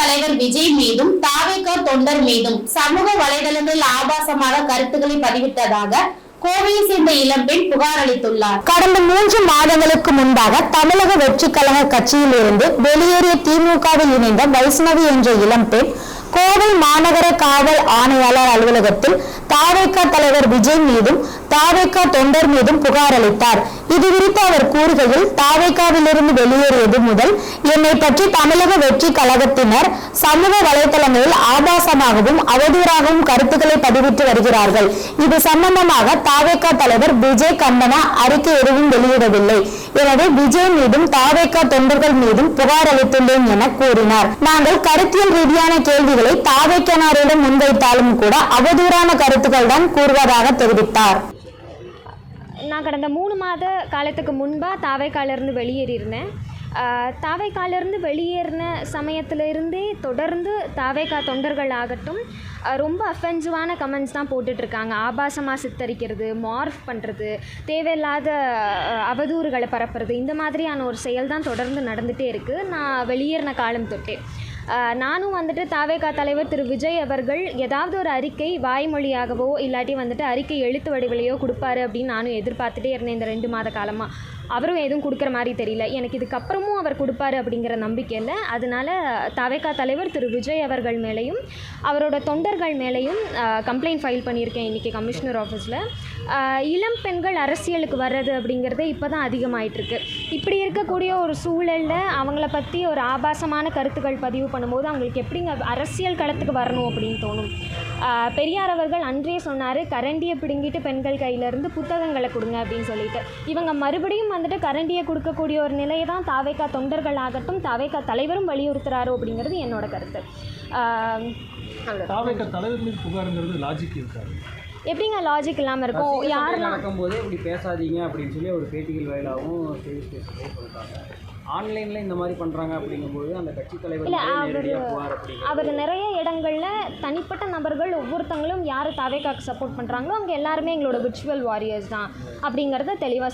தலைவர் விஜய் மீதும் தாவேக தொண்டர் மீதும் சமூக வலைதளங்களில் ஆபாசமாக கருத்துக்களை பதிவிட்டதாக கோவையை சேர்ந்த இளம்பெண் புகார் அளித்துள்ளார். கடந்த மூன்று மாதங்களுக்கு முன்பாக தமிழக வெற்றிக் கழக கட்சியில் இருந்து வெளியேறிய திமுகவில் இணைந்த வைஷ்ணவி என்ற இளம்பெண் கோவை மாநகர காவல் ஆணையாளர் அலுவலகத்தில் தாவேக தலைவர் விஜய் மீதும் தாவேக தொண்டர் மீதும் புகார் அளித்தார். இது குறித்து அவர் கூறுகையில் தாவேகாவிலிருந்து வெளியேறியது முதல் என்னை பற்றி தமிழக வெற்றி கழகத்தினர் சமூக வலைதளங்களில் ஆபாசமாகவும் அவதூறாகவும் கருத்துக்களை பதிவிட்டு வருகிறார்கள். இது சம்பந்தமாக தாவேக்கா தலைவர் விஜய் கண்டனா அறிக்கை எதுவும் வெளியிடவில்லை. எனவே விஜய் மீதும் தாவேகா தொண்டர்கள் மீதும் புகார் அளித்துள்ளேன் என கூறினார். நாங்கள் கருத்தியல் ரீதியான கேள்விகளை தாவேக்கனாரிடம் முன்வைத்தாலும் கூட அவதூறான கருத்துக்கள் தான் கூறுவதாக தெரிவித்தார். நான் கடந்த மூணு மாத காலத்துக்கு முன்பாக தாவைக்காலிருந்து வெளியேறியிருந்தேன். தாவேக்காலிருந்து வெளியேறின சமயத்திலிருந்தே தொடர்ந்து தாவைக்கா தொண்டர்கள் ஆகட்டும் ரொம்ப அஃபென்சிவான கமெண்ட்ஸ் தான் போட்டுட்ருக்காங்க. ஆபாசமாக சித்தரிக்கிறது மார்ஃப் பண்ணுறது தேவையில்லாத அவதூறுகளை பரப்புறது இந்த மாதிரியான ஒரு செயல் தான் தொடர்ந்து நடந்துகிட்டே இருக்குது நான் வெளியேறின காலம் தொட்டே. நானும் வந்துட்டு தாவேகா தலைவர் திரு விஜய் அவர்கள் ஏதாவது ஒரு அறிக்கை வாய்மொழியாகவோ இல்லாட்டி வந்துட்டு அறிக்கை எழுத்து வடிவிலையோ கொடுப்பாரு அப்படின்னு நானும் எதிர்பார்த்துட்டே இருந்தேன் இந்த ரெண்டு மாத காலமாக அவரும் எதுவும் கொடுக்குற மாதிரி தெரியல. எனக்கு இதுக்கப்புறமும் அவர் கொடுப்பாரு அப்படிங்கிற நம்பிக்கையில் அதனால் தவேகா தலைவர் திரு விஜய் அவர்கள் மேலேயும் அவரோட தொண்டர்கள் மேலேயும் கம்ப்ளைண்ட் ஃபைல் பண்ணியிருக்கேன் இன்றைக்கி கமிஷனர் ஆஃபீஸில் இளம் பெண்கள் அரசியலுக்கு வர்றது அப்படிங்கிறது இப்போ தான் அதிகமாயிட்டிருக்கு இப்படி இருக்கக்கூடிய ஒரு சூழலில் அவங்கள பற்றி ஒரு ஆபாசமான கருத்துக்கள் பதிவு பண்ண பண்ணும்போது அவங்களுக்கு எப்படிங்க அரசியல் களத்துக்கு வரணும் அப்படின்னு தோணும். பெரியார் அவர்கள் அன்றே சொன்னார் கரண்டியை பிடுங்கிட்டு பெண்கள் கையிலேருந்து புத்தகங்களை கொடுங்க அப்படின்னு சொல்லிட்டு. இவங்க மறுபடியும் வந்துட்டு கரண்டியை கொடுக்கக்கூடிய ஒரு நிலையை தான் தாவேக்கா தொண்டர்கள் ஆகட்டும் தாவேக்கா தலைவரும் வலியுறுத்துறாரோ அப்படிங்கிறது என்னோட கருத்து. ஆஹ் அவ்வளவுதான். தலைவர் மீது புகாருங்கிறது லாஜிக் இருக்காது எப்படிங்க லாஜிக் இல்லாமல் இருக்கும்? யாரெல்லாம் நடக்கும்போதே இப்படி பேசாதீங்க அப்படின்னு சொல்லி ஒரு பேட்டிகள் வாயிலாகவும் சொல்லிட்டாங்க ஆன்லைனில் இந்த மாதிரி பண்ணுறாங்க அப்படிங்கும்போது அந்த கட்சி தலைவர் அவரு- அவர் நிறைய இடங்களில் தனிப்பட்ட நபர்கள் ஒவ்வொருத்தங்களும் யார் தாவேக்காக்கு சப்போர்ட் பண்ணுறாங்களோ அவங்க எல்லாருமே எங்களோட விர்ச்சுவல் வாரியர்ஸ் தான் அப்படிங்கிறத தெளிவாக